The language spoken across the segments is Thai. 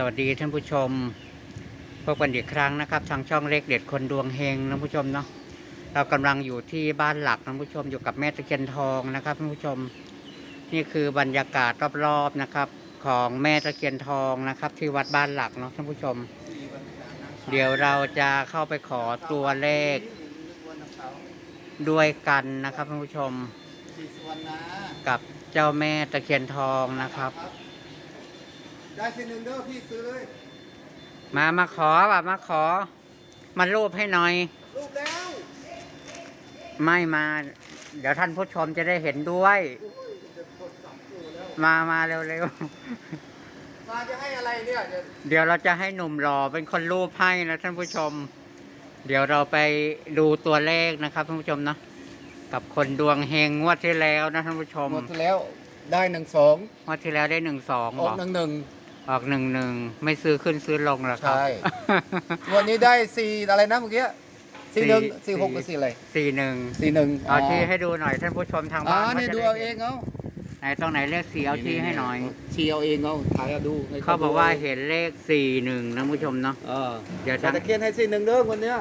สวัสดีท่านผู้ชมพบกันอีกครั้งนะครับ ทางช่องเลขเด็ดคนดวงเฮงท่านผู้ชมเนาะเรากำลังอยู่ที่บ้านหลักท่านผู้ชมอยู่กับแม่ตะเคียนทองนะครับท่านผู้ชม นี่คือบรรยากาศรอบๆนะครับ ของแม่ตะเคียนทองนะครับ ที่วัดบ้านหลักเนาะท่านผู้ชม เดี๋ยวเราจะเข้าไปขอตัวเลข ด้วยกันนะครับท่านผู้ชม กับเจ้าแม่ตะเคียนทองนะครับ ได้ทีหนึ่งเด้อพี่ซื้อเลยมามาขอแบบมาขอ มารูปให้หน่อย รูปแล้วไม่มา เดี๋ยวท่านผู้ชมจะได้เห็นด้วย โอ้ยจะกดสามตัวแล้วมามาเร็วมาจะให้อะไรเนี่ยเดี๋ยวๆ เดี๋ยวเราจะให้หนุ่มหล่อเป็นคนรูปให้นะท่านผู้ชม เดี๋ยวเราไปดูตัวเลขนะครับท่านผู้ชมนะกับคนดวงเฮงงวดที่แล้วนะท่านผู้ชมหมดที่แล้วได้หนึ่งสองงวดที่แล้วได้หนึ่งสองออกหนึ่งหนึ่ง ออกหนึ่งหนึ่งไม่ซื้อขึ้นซื้อลงหรอครับ ใช่ วันนี้ได้สี่อะไรนะเมื่อกี้สี่หนึ่งสี่สี่หกหรือสี่อะไรสี่หนึ่งสี่หนึ่งเอาที่ให้ดูหน่อยท่านผู้ชมทางอ๋อบ้านนี่ขจะดูไเอาเองเอาไหนตรงไหนเลขสี่เอาที่ให้หน่อยชี้เอาเองเอาถ่ายเอาดูให้เขาบอกว่าเห็นเลขสี่หนึ่งนะผู้ชมเนาะเออเดี๋ยวแต่ทางตะเคียนให้สี่หนึ่งเด้อวันเนี้ย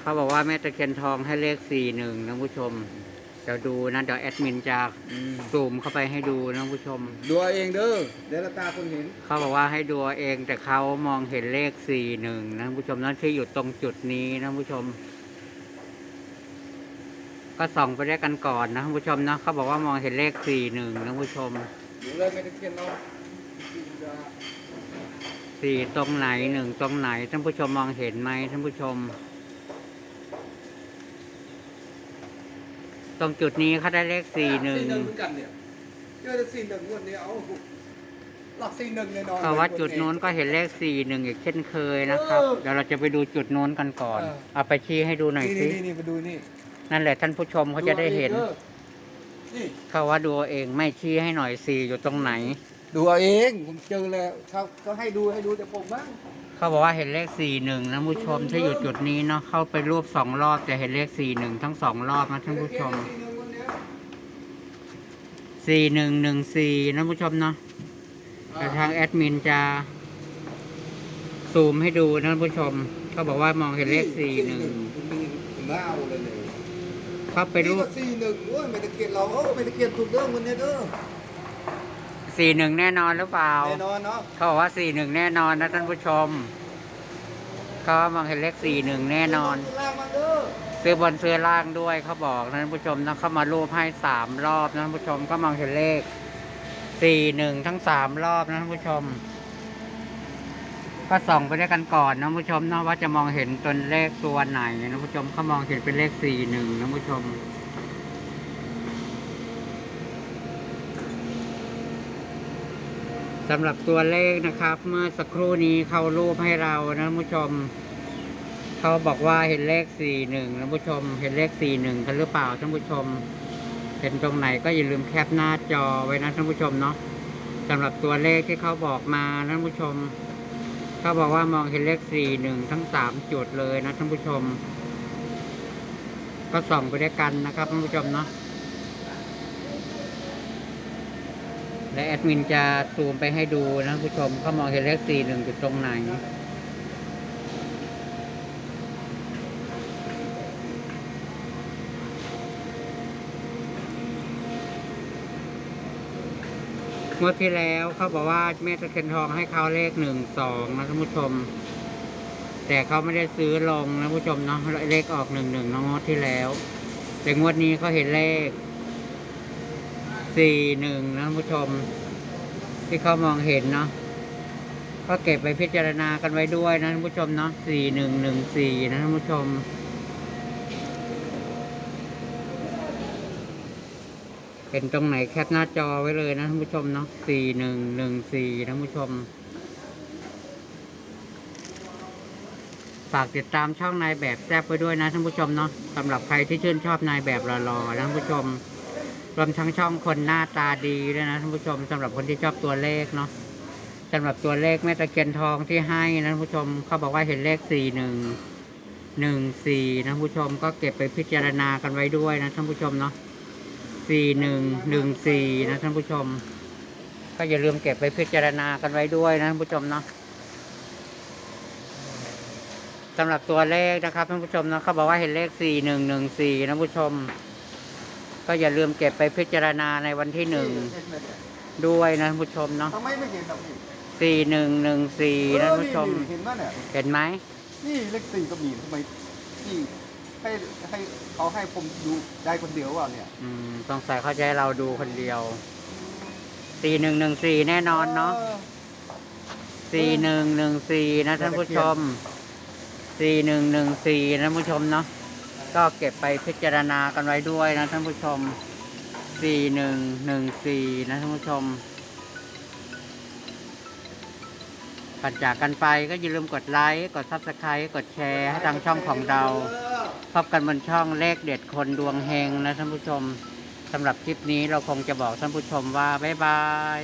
เขาบอกว่าแม่ตะเคียนทองให้เลขสี่หนึ่งนะผู้ชมเดี๋ยวดูนะเดี๋ยวแอดมินจะอืมซูมเข้าไปให้ดูนะผู้ชม ดูเอาเองเด้อเดี๋ยวละตาคนเห็น เขาบอกว่าให้ดูเอาเองแต่เขามองเห็นเลขสี่หนึ่งนะผู้ชมนั่นที่อยู่ตรงจุดนี้นะผู้ชม ก็ส่องไปด้วยกันก่อนนะผู้ชมนะเขาบอกว่ามองเห็นเลขสี่หนึ่งนะผู้ชมดูเลยไม่ตะเคียนเนาะสี่ตรงไหนหนึ่งตรงไหนท่านผู้ชมมองเห็นไหมท่านผู้ชม ตรงจุดนี้เขาได้เลขสี่หนึ่งสี่หนึ่งเหมือนกันเนี่ยเจอแต่สี่หนึ่งงวันนี้เอาหลักสี่หนึ่งแน่นอนเขาว่าจุดโน้นก็เห็นเลขสี่หนึ่งอีกเช่นเคยนะครับเออเดี๋ยวเราจะไปดูจุดโน้นกันก่อน เออเอาไปชี้ให้ดูหน่อยนี่สินี่นี่มาดูนี่นั่นแหละท่านผู้ชมเขาจะได้เห็นดูอาองด้อ นี่เขาว่าดูเอาเองไม่ชี้ให้หน่อยสี่อยู่ตรงไหน ดูเอาเองผมเจอแล้วเขาก็ให้ดูให้ดูแต่ผมบ้างเขาบอกว่าเห็นเลขสี่หนึ่งนะผู้ชมที่อยู่จุดนี้เนาะเข้าไปรูปสองรอบจะเห็นเลขสี่หนึ่งทั้งสองรอบนะท่านผู้ชมสี่หนึ่งหนึ่งสี่นะผู้ชมเนาะแต่ทางแอดมินจะซูมให้ดูนะท่านผู้ชมเขาบอกว่ามองเห็นเลขสี่หนึ่งผมไม่เอาเลยเลย เขาไปรูปสี่หนึ่งโอ้ยไม่ตะเกียนเราเออไม่ตะเกียนถูกเด้อวันนี้เด้อสี่หนึ่งแน่นอนหรือเปล่า แน่นอนเนาะเขาบอกว่าสี่หนึ่งแน่นอนนะท่านผู้ชม เขามองเห็นเลขสี่หนึ่งแน่นอนล่างมาเด้อซื้อบนซื้อล่างด้วยเขาบอกนะท่านผู้ชมนะเขามารูปให้สามรอบนะท่านผู้ชมก็มองเห็นเลขสี่หนึ่งทั้งสามรอบนะท่านผู้ชม ก็ส่องไปด้วยกันก่อนนะผู้ชมนะว่าจะมองเห็นตัวเลขตัวไหนนะผู้ชมเขามองเห็นเป็นเลขสี่หนึ่งนะผู้ชมสำหรับตัวเลขนะครับ เมื่อสักครู่นี้เขารูปให้เรานะผู้ชมเขาบอกว่าเห็นเลขสี่หนึ่งท่านผู้ชม เห็นเลขสี่หนึ่งกันหรือเปล่าท่านผู้ชม เห็นตรงไหนก็อย่าลืมแคปหน้าจอไว้นะท่านผู้ชมเนาะสำหรับตัวเลขที่เขาบอกมานะท่านผู้ชม เขาบอกว่ามองเห็นเลขสี่หนึ่งทั้งสามจุดเลยนะท่านผู้ชม ก็ส่องไปด้วยกันนะครับท่านผู้ชมเนาะและแอดมินจะซูมไปให้ดูนะท่านผู้ชมเขามองเห็นเลขสี่หนึ่งจุดตรงไหน งวดที่แล้วเขาบอกว่าแม่ตะเคียนทองให้เขาเลขหนึ่งสองนะท่านผู้ชม แต่เขาไม่ได้ซื้อลงนะผู้ชมเนาะเลขออกหนึ่งหนึ่งงวดที่แล้ว แต่งวดนี้เขาเห็นเลขสี่หนึ่งนะท่านผู้ชม ที่เขามองเห็นเนาะก็เก็บไปพิจารณากันไว้ด้วยนะท่านผู้ชมเนาะสี่หนึ่งหนึ่งสี่นะท่านผู้ชม เป็นตรงไหนแคปหน้าจอไว้เลยนะท่านผู้ชมเนาะสี่หนึ่งหนึ่งสี่ท่านผู้ชม ฝากติดตามช่องนายแบบแซบไว้ด้วยนะท่านผู้ชมเนาะสำหรับใครที่ชื่นชอบนายแบบหล่อๆนะท่านผู้ชม รวมทั้งช่องคนหน้าตาดีด้วยนะท่านผู้ชมสำหรับคนที่ชอบตัวเลขเนาะสำหรับตัวเลขแม่ตะเคียนทองที่ให้นะท่านผู้ชมเขาบอกว่าเห็นเลขสี่หนึ่งหนึ่งสี่นะท่านผู้ชมก็เก็บไปพิจารณากันไว้ด้วยนะท่านผู้ชมเนาะ สี่หนึ่งหนึ่งสี่นะท่านผู้ชม ก็อย่าลืมเก็บไปพิจารณากันไว้ด้วยนะท่านผู้ชมเนาะสำหรับตัวเลขนะครับท่านผู้ชมเนาะเขาบอกว่าเห็นเลขสี่หนึ่งหนึ่งสี่นะผู้ชม ก็อย่าลืมเก็บไปพิจารณาในวันที่หนึ่งเห็นไหมเนี่ยด้วยนะท่านผู้ชมเนาะทำไมไม่เห็นแบบนี้สี่หนึ่งหนึ่งสี่นะท่านผู้ชมเออนี่เห็นไหมเนี่ยเห็นไหมนี่เลขสี่ก็มีทำไมที่ ให้ให้เขาให้ผมดูได้คนเดียวว่าเนี่ยอืมสงสัยเขาจะให้เราดูคนเดียวสี่หนึ่งหนึ่งสี่แน่นอนเนาะสี่หนึ่งหนึ่งสี่นะท่านผู้ชมสี่หนึ่งหนึ่งสี่นะท่านผู้ชมเนาะก็เก็บไปพิจารณากันไว้ด้วยนะท่านผู้ชมสี่หนึ่งหนึ่งสี่นะท่านผู้ชมก่อนจากกันไปก็อย่าลืมกดไลค์ กดซับสไครต์กดแชร์ให้ทางช่องของเรา พบกันบนช่องเลขเด็ดคนดวงเฮงนะท่านผู้ชมสำหรับคลิปนี้เราคงจะบอกท่านผู้ชมว่า บ๊ายบาย